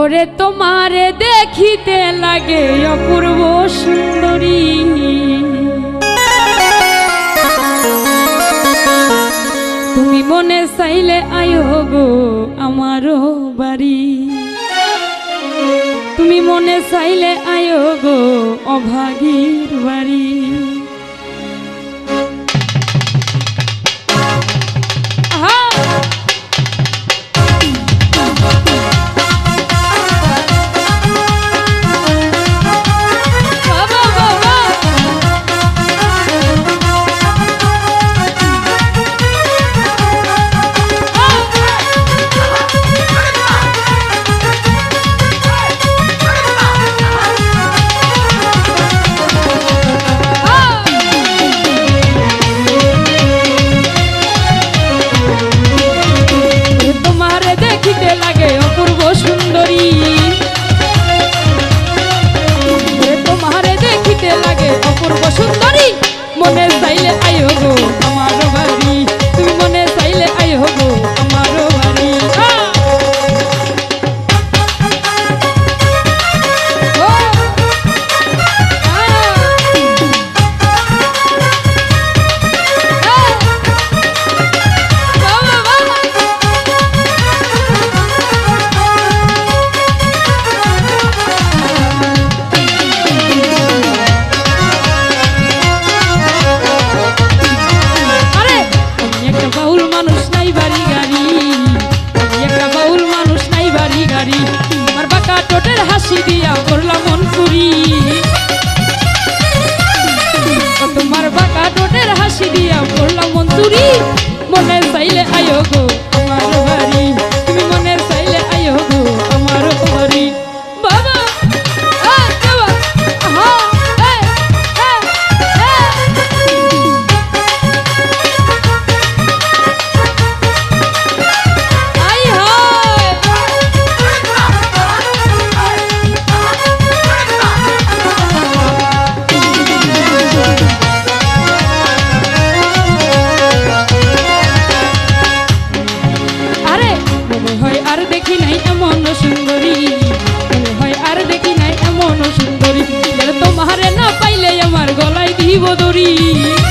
ওরে তোমারে দেখিতে লাগে অপূর্ব সুন্দরী। তুমি মনে চাইলে আয়ো গো আমারও বাড়ি। তুমি মনে চাইলে আয়ো গো অভাগীর বাড়ি। ঠোঁটের হাসি দিয়া করলাম মন চুরি তোমার বাঁকা ঠোঁটের হাসি দিয়া করলাম দরি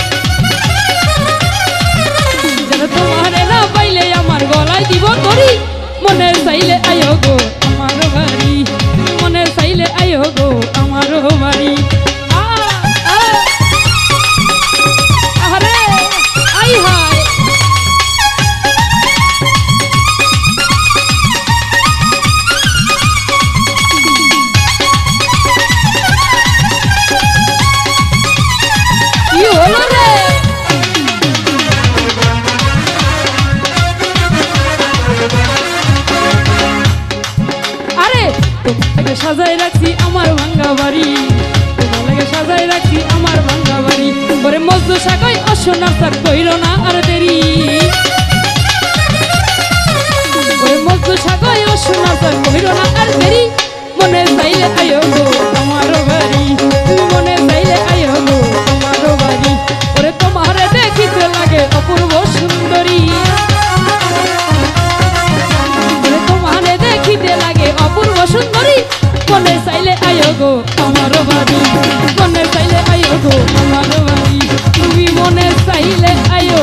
সাজাই রাখছি আমার ভাঙ্গা বাড়ি। তোমার লাগে সাজাই রাখছি আমার ভাঙ্গা বাড়ি। পরে মজদু সাকাই অসনার তার কইল না আর দেরি। আয়ো গো আমার বাড়ি। মনে চাইলে আয়ো আমার বাড়ি। তুমি মনে চাইলে আয়ো